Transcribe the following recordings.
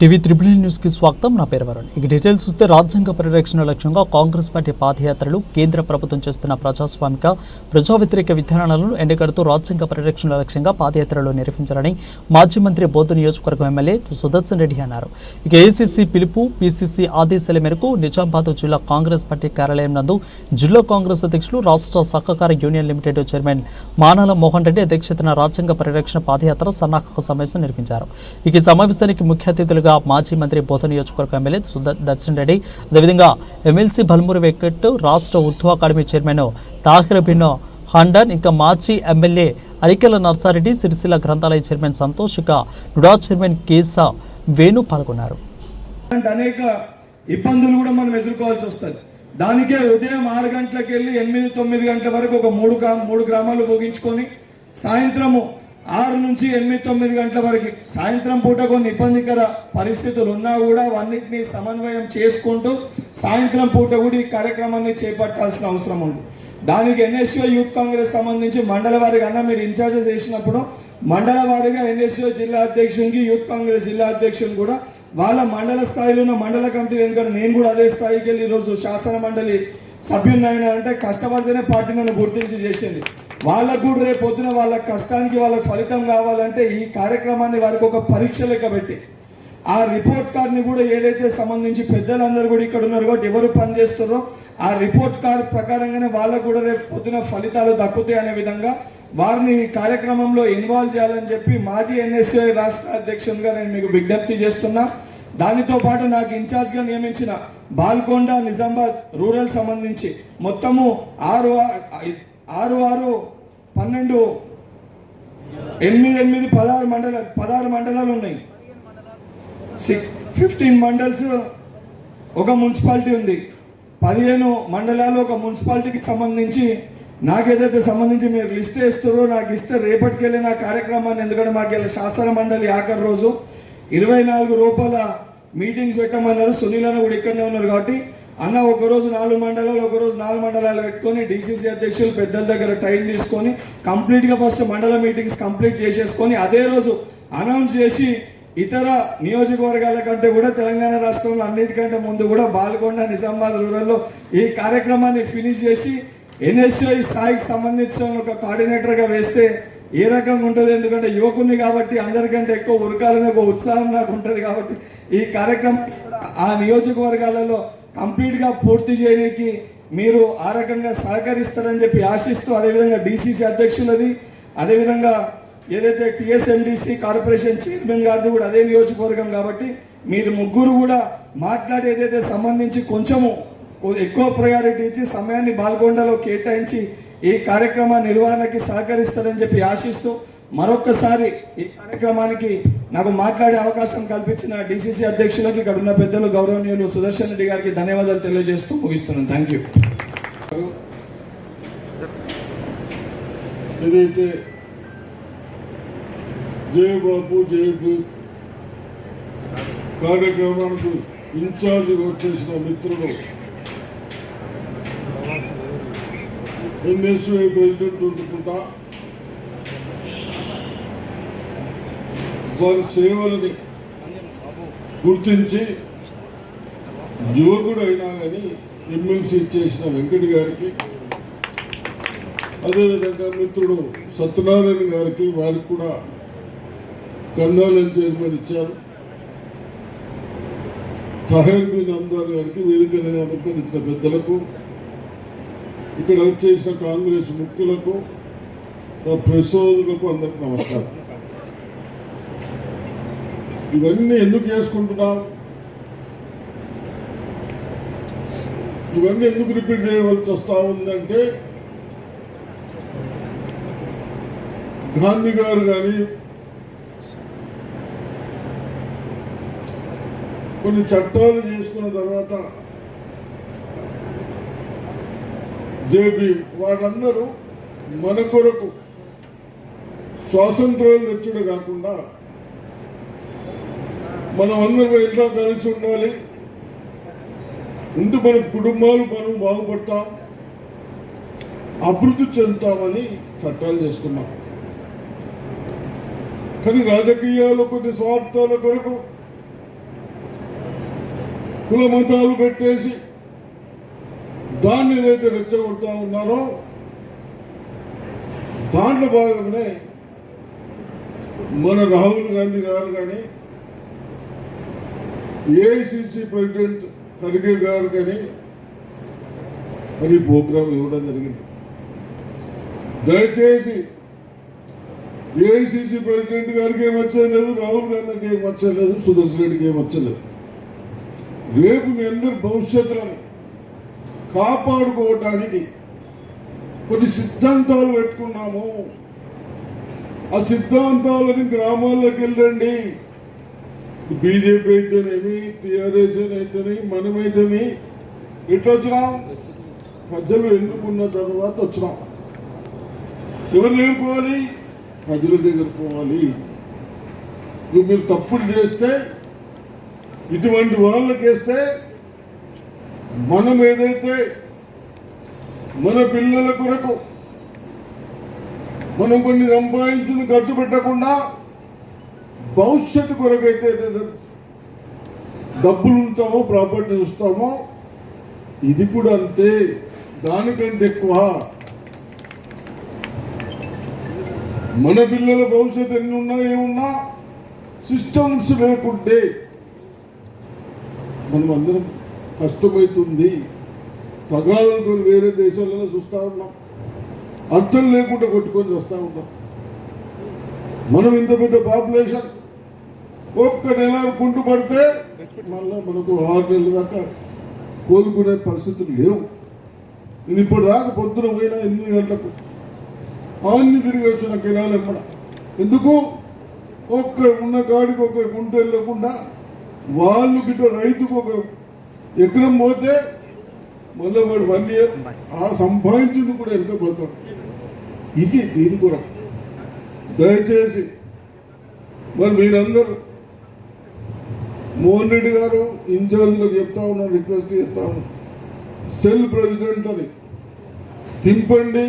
TV triple న్యూస్కి స్వాగతం. నా పేరు వరుణ్. ఇక డీటెయిల్స్ చూస్తే రాజ్యాంగ పరిరక్షణ లక్ష్యంగా కాంగ్రెస్ పార్టీ పాదయాత్రలు కేంద్ర ప్రభుత్వం చేస్తున్న ప్రజాస్వామిక ప్రజా వ్యతిరేక విధానాలను ఎండగడుతూ రాజ్యాంగ పరిరక్షణ లక్ష్యంగా పాదయాత్రలు నిర్వహించాలని మాజీ మంత్రి బోధ నియోజకవర్గం ఎమ్మెల్యే సుదర్శన్ రెడ్డి అన్నారు. ఇక ఏసీసీ పిలుపు పీసీసీ ఆదేశాల మేరకు నిజామాబాద్ జిల్లా కాంగ్రెస్ పార్టీ కార్యాలయం నందు జిల్లా కాంగ్రెస్ అధ్యక్షులు రాష్ట్ర సహకార union limited chairman Manala Mohan Reddy అధ్యక్షతన రాజ్యాంగ పరిరక్షణ పాదయాత్ర సన్నాహక సమావేశం నిర్వహించారు. ఇక సమావేశానికి ముఖ్య అతిథులుగా మాజీ మంత్రి బోధ నియోజకవర్గ ఎమ్మెల్యే దర్శన్ రెడ్డి. అదేవిధంగా ఎమ్మెల్సీ భల్మూరి వెంకట్ రాష్ట్ర Urdu academy chairman Tahir bin హండన్ ఇంకా మాజీ ఎమ్మెల్యే అరికెల నర్సారెడ్డి సిరిసిల్ల గ్రంథాలయ చైర్మన్ సంతోష్ ఇక నుడా చైర్మన్ కేసా వేణు పాల్గొన్నారు. అనేక ఇబ్బందులు కూడా మనం ఎదుర్కోవాల్సి వస్తుంది. దానికే ఉదయం ఆరు గంటలకు వెళ్ళి ఎనిమిది తొమ్మిది గంటల వరకు ఒక మూడు గ్రా మూడు గ్రామాలు భోగించుకొని సాయంత్రము ఆరు నుంచి ఎనిమిది తొమ్మిది గంటల వరకు సాయంత్రం పూట కొన్ని ఇబ్బందికర పరిస్థితులు ఉన్నా కూడా అన్నింటినీ సమన్వయం చేసుకుంటూ సాయంత్రం పూట కూడా ఈ కార్యక్రమాన్ని చేపట్టాల్సిన అవసరం ఉంది. దానికి ఎన్ఎస్యో యూత్ కాంగ్రెస్ సంబంధించి మండల వారిగా అన్న మీరు ఇన్ఛార్జెస్ చేసినప్పుడు మండల వారిగా ఎన్ఎస్యూ జిల్లా అధ్యక్షునికి యూత్ కాంగ్రెస్ జిల్లా అధ్యక్షుని కూడా వాళ్ళ మండల స్థాయిలో ఉన్న మండల కమిటీ ఎందుకంటే నేను కూడా అదే స్థాయికి వెళ్ళి ఈరోజు శాసన మండలి సభ్యున్నాయన అంటే కష్టపడితేనే పార్టీ నన్ను గుర్తించి చేసింది. వాళ్ళకు కూడా రేపు పొద్దున వాళ్ళ కష్టానికి వాళ్ళకి ఫలితం కావాలంటే ఈ కార్యక్రమాన్ని వారికి ఒక పరీక్ష లెక్క పెట్టి. ఆ రిపోర్ట్ కార్డ్ని కూడా ఏదైతే సంబంధించి పెద్దలందరూ కూడా ఇక్కడ ఉన్నారు కాబట్టి ఎవరు పని ఆ రిపోర్ట్ కార్డ్ ప్రకారంగానే వాళ్ళకు కూడా రేపు పొద్దున ఫలితాలు దక్కుతాయి అనే విధంగా వారిని ఈ కార్యక్రమంలో ఇన్వాల్వ్ చేయాలని చెప్పి మాజీ ఎన్ఎస్ఏ రాష్ట్ర అధ్యక్షునిగా నేను మీకు విజ్ఞప్తి చేస్తున్నా. దానితో పాటు నాకు ఇన్ఛార్జ్గా నియమించిన బాల్కొండ నిజామాబాద్ రూరల్ సంబంధించి మొత్తము ఆరు ఆరు ఆరు పన్నెండు ఎనిమిది ఎనిమిది పదహారు మండలాలు పదహారు మండలాలు ఉన్నాయి. ఫిఫ్టీన్ మండల్స్ ఒక మున్సిపాలిటీ ఉంది. పదిహేను మండలాలు ఒక మున్సిపాలిటీకి సంబంధించి నాకేదైతే సంబంధించి మీరు లిస్ట్ వేస్తారో నాకు ఇస్తే రేపటికెళ్ళి నా కార్యక్రమాన్ని ఎందుకంటే మాకు వెళ్ళి శాసన మండలి ఆఖరి రోజు ఇరవై నాలుగు రూపాయల మీటింగ్స్ పెట్టమన్నారు. సునీల్ అన్న కూడా ఇక్కడనే ఉన్నారు కాబట్టి అన్న ఒకరోజు నాలుగు మండలాలు ఒకరోజు నాలుగు మండలాలు పెట్టుకొని డీసీసీ అధ్యక్షులు పెద్దల దగ్గర టైం తీసుకొని కంప్లీట్గా ఫస్ట్ మండల మీటింగ్స్ కంప్లీట్ చేసేసుకొని అదే రోజు అనౌన్స్ చేసి ఇతర నియోజకవర్గాల కంటే కూడా తెలంగాణ రాష్ట్రంలో అన్నిటికంటే ముందు కూడా బాల్కొండ నిజామాబాద్ రూరల్లో ఈ కార్యక్రమాన్ని ఫినిష్ చేసి ఎన్ఎస్ఐ స్థాయికి సంబంధించిన ఒక కోఆర్డినేటర్గా వేస్తే ఏ రకంగా ఉంటుంది? ఎందుకంటే యువకుని కాబట్టి అందరికంటే ఎక్కువ ఉరకాలని ఒక ఉత్సాహం నాకు ఉంటుంది కాబట్టి ఈ కార్యక్రమం ఆ నియోజకవర్గాలలో కంప్లీట్గా పూర్తి చేయడానికి మీరు ఆ రకంగా సహకరిస్తారని చెప్పి ఆశిస్తూ అదేవిధంగా డీసీసీ అధ్యక్షులది అదేవిధంగా ఏదైతే టీఎస్ఎండిసి కార్పొరేషన్ చైర్మన్ గారిది కూడా అదే నియోజకవర్గం కాబట్టి మీరు ముగ్గురు కూడా మాట్లాడి ఏదైతే సంబంధించి కొంచెము ఎక్కువ ప్రయారిటీ ఇచ్చి సమయాన్ని బాల్గొండలో కేటాయించి ఈ కార్యక్రమ నిర్వహణకి సహకరిస్తారని చెప్పి ఆశిస్తూ మరొకసారి ఈ కార్యక్రమానికి నాకు మాట్లాడే అవకాశం కల్పించిన డిసిసి అధ్యక్షులకి ఇక్కడ ఉన్న పెద్దలు గౌరవనీయులు సుదర్శన్ రెడ్డి గారికి ధన్యవాదాలు తెలియజేస్తూ ముగిస్తున్నాను. థ్యాంక్ యూ ఏదైతే జయబాబు జయబు కార్యక్రమానికి ఇన్ఛార్జిగా వచ్చేసిన మిత్రుడు ఎన్ఎస్ఐ ప్రెసిడెంట్ ఉంటుకుంటా వారి సేవలని గుర్తించి యువకుడు అయినా కానీ ఎమ్మెల్సీ చేసిన వెంకట్ గారికి అదేవిధంగా మిత్రుడు సత్యనారాయణ గారికి వారికి కూడా గంధాలని చైర్మన్ ఇచ్చారు. తహేర్ బిన్ అమ్దార్ గారికి వేదికను అనుకరించిన పెద్దలకు ఇక్కడ వచ్చేసిన కాంగ్రెస్ ముఖ్యులకు నా ప్రసోదులకు అందరికి నమస్కారం. ఇవన్నీ ఎందుకు చేసుకుంటున్నాం ఇవన్నీ ఎందుకు రిపీట్ చేయవలసి వస్తా ఉందంటే గాంధీ గారు కానీ కొన్ని చట్టాలు చేసుకున్న తర్వాత జేబీ వాళ్ళందరూ మన కొరకు స్వాతంత్రాలు తెచ్చుడు కాకుండా మనం అందరం ఇంట్లో కలిసి ఉండాలి. ఉంటే మన కుటుంబాలు మనం బాగుపడతాం. అభివృద్ధి చెందుతామని చట్టాలు చేస్తున్నాం. కానీ రాజకీయాలు కొన్ని స్వార్థాల కొరకు కుల మతాలు పెట్టేసి దాన్ని ఏదైతే రెచ్చగొడతా ఉన్నారో దాంట్లో భాగంగానే మన రాహుల్ గాంధీ గారు కానీ ఏఐసిసి ప్రెసిడెంట్ ఖర్గే గారు కానీ మరి ప్రోగ్రాం ఇవ్వడం జరిగింది. దయచేసి ఏఐసిసి ప్రెసిడెంట్ గారికి ఏం వచ్చలేదు రాహుల్ గాంధీకి ఏం వచ్చలేదు సుదర్శన్ రెడ్డికి ఏం వచ్చలేదు రేపు మీ అందరి భవిష్యత్తులను కాపాడుకోవటానికి కొన్ని సిద్ధాంతాలు పెట్టుకున్నాము. ఆ సిద్ధాంతాలని గ్రామాల్లోకి వెళ్ళండి. బీజేపీ అయితేనేమి టీఆర్ఎస్ అయితేనే మనమైతేనే ఎట్లా వచ్చినాం ప్రజలు ఎన్నుకున్న తర్వాత వచ్చినాం. ఎవరు దగ్గర పోవాలి? ప్రజల దగ్గర పోవాలి. ఇప్పుడు మీరు తప్పులు చేస్తే ఇటువంటి వాళ్ళకి వేస్తే మనం ఏదైతే మన పిల్లల కొరకు మనం కొన్ని సంపాదించిన ఖర్చు పెట్టకుండా భవిష్యత్తు కొరకు అయితే డబ్బులు ఉంటామో ప్రాపర్టీ చూస్తామో ఇది కూడా అంతే. దానికంటే ఎక్కువ మన పిల్లల భవిష్యత్తు ఎన్ని ఉన్నా ఏమున్నా సిస్టమ్స్ లేకుంటే మనం అందరం కష్టమవుతుంది తగాదాలతో వేరే దేశాలలో చూస్తూ ఉన్నాం. అర్థం లేకుండా కొట్టుకొని వస్తూ ఉంటాం మనం ఇంత పెద్ద పాపులేషన్ ఒక్క నెల గుంటు పడితే మళ్ళీ మనకు ఆరు నెలల దాకా కోలుకునే పరిస్థితులు లేవు. నేను ఇప్పటిదాకా పొద్దున పోయినా ఎనిమిది గంటలకు అన్ని తిరిగి వచ్చిన కెనాలు ఎమ్మడ ఎందుకు? ఒక్క ఉన్న కాడికి ఒక గుంట వెళ్ళకుండా వాళ్ళు గిట్ట రైతుకు ఒక ఎకరం పోతే మళ్ళీ వాడు వన్ ఇయర్ ఆ సంపాదించింది కూడా ఎంత పడతాడు ఇది దీని కూడా. దయచేసి మరి మీరందరూ మోహన్ రెడ్డి గారు ఇన్ఛార్జ్లో చెప్తా ఉన్నాను రిక్వెస్ట్ చేస్తాము సెల్ ప్రెసిడెంట్ అని. తింపండి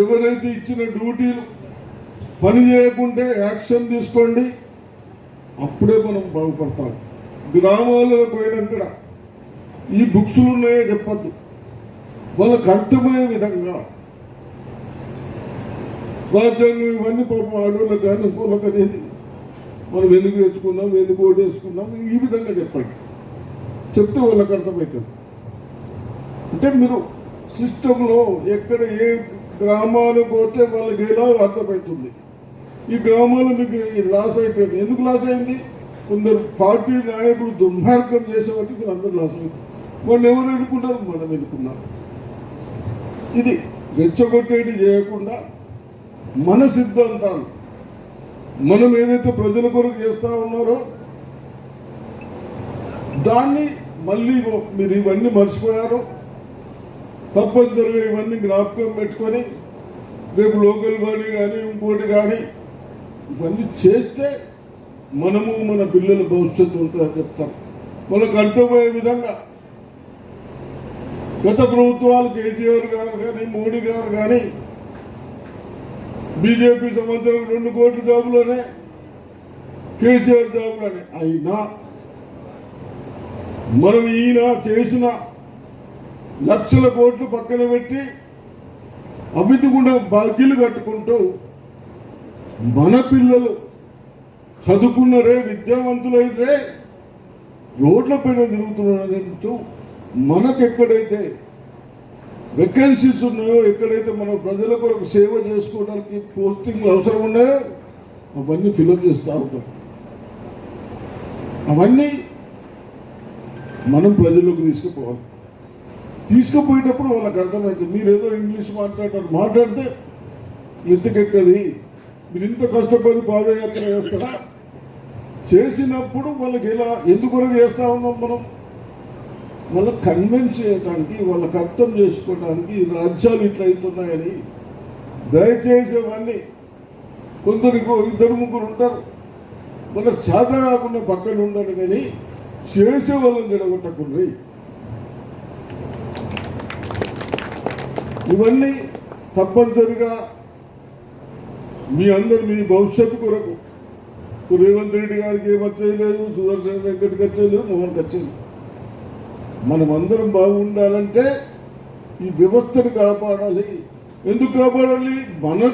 ఎవరైతే ఇచ్చిన డ్యూటీలు పని చేయకుంటే యాక్షన్ తీసుకోండి. అప్పుడే మనం బాగుపడతాం. గ్రామాలకు పోయినాక ఈ బుక్స్లు ఉన్నాయో చెప్పద్దు. వాళ్ళకి అర్థమయ్యే విధంగా రాజ్యాంగం ఇవన్నీ పాపం ఆడవాళ్ళకి కానీ ఇంకోళ్ళకి మనం ఎందుకు తెచ్చుకున్నాం ఎందుకు ఓటేసుకున్నాం ఈ విధంగా చెప్పండి. చెప్తే వాళ్ళకి అర్థమవుతుంది. అంటే మీరు సిస్టంలో ఎక్కడ ఏ గ్రామాలకు పోతే వాళ్ళకి ఎలా అర్థమవుతుంది? ఈ గ్రామాలు మీకు లాస్ అయిపోయింది. ఎందుకు లాస్ అయింది? కొందరు పార్టీ నాయకులు దుర్మార్గం చేసేవాటి మీరు అందరూ లాస్ అయింది వాళ్ళు ఎవరు ఎన్నుకుంటారు మనం ఎన్నుకున్నారు ఇది రెచ్చగొట్టేటి చేయకుండా మన సిద్ధాంతాలు మనం ఏదైతే ప్రజల కొరకు చేస్తూ ఉన్నారో దాన్ని మళ్ళీ మీరు ఇవన్నీ మర్చిపోయారు. తప్పనిసరిగా ఇవన్నీ జ్ఞాపకం పెట్టుకొని రేపు లోకల్ బాడీ కానీ ఇంకోటి కానీ ఇవన్నీ చేస్తే మనము మన పిల్లల భవిష్యత్తు ఉంటుందని చెప్తాం. మనకు అర్థమయ్యే విధంగా గత ప్రభుత్వాలు కేసీఆర్ గారు కానీ మోడీ గారు కానీ బీజేపీ సంవత్సరం రెండు కోట్ల జాబులోనే కేసీఆర్ జాబులోనే. అయినా మనం ఈయన చేసిన లక్షల కోట్లు పక్కన పెట్టి అవిటి కూడా కట్టుకుంటూ మన పిల్లలు చదువుకున్నరే విద్యావంతులైతే రోడ్ల పైన తిరుగుతున్నారంటూ మనకెక్కడైతే వెకెన్సీస్ ఉన్నాయో ఎక్కడైతే మనం ప్రజల కొరకు సేవ చేసుకోవడానికి పోస్టింగ్లు అవసరం ఉన్నాయో అవన్నీ ఫిలప్ చేస్తూ ఉంటాం. అవన్నీ మనం ప్రజల్లోకి తీసుకుపోవాలి. తీసుకుపోయేటప్పుడు వాళ్ళకి అర్థమవుతుంది మీరు ఏదో ఇంగ్లీష్ మాట్లాడారు మాట్లాడితే ఎత్తుకెట్టది మీరు ఇంత కష్టపడి పాదయాత్ర చేస్తారా? చేసినప్పుడు వాళ్ళకి ఎలా ఎందుకొరకు చేస్తా ఉన్నాం మనం? వాళ్ళకి కన్విన్స్ చేయడానికి వాళ్ళకి అర్థం చేసుకోవడానికి రాజ్యాలు ఇట్లా అవుతున్నాయని దయచేసి అవన్నీ కొందరికి ఇద్దరు ముగ్గురు ఉంటారు. వాళ్ళకి చేత కాకుండా పక్కన ఉండండి కానీ చేసే వాళ్ళని జడగొట్టకుండా ఇవన్నీ తప్పనిసరిగా మీ అందరు మీ భవిష్యత్తు కొరకు. రేవంత్ రెడ్డి గారికి ఏమొచ్చేయలేదు సుదర్శన్ వెంకట్కి వచ్చేయలేదు మోహన్కి వచ్చేది మనమందరం బాగుండాలంటే ఈ వ్యవస్థను కాపాడాలి. ఎందుకు కాపాడాలి? మన